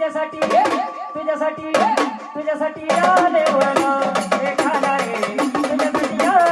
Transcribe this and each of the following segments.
तुझ्यासाठी तुझ्यासाठी तुझ्यासाठी या देवळा एखादा तुझ्यासाठी या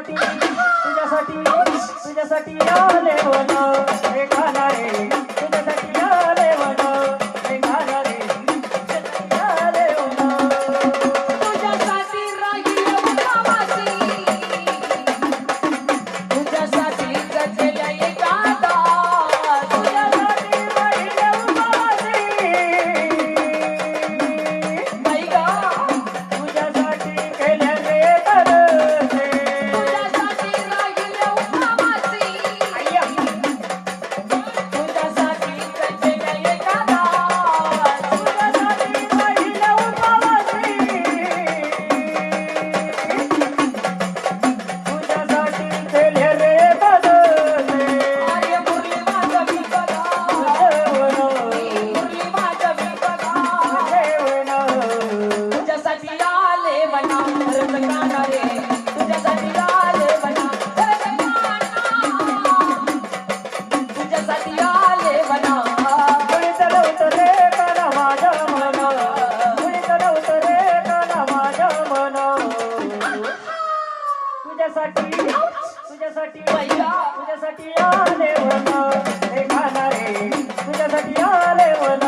तुझ्यासाठी तुझ्यासाठी तुझ्यासाठी आले बोल एखादा रे तुझ्यासाठी आले म्हणा एखादा रे तुझ्यासाठी आले म्हणा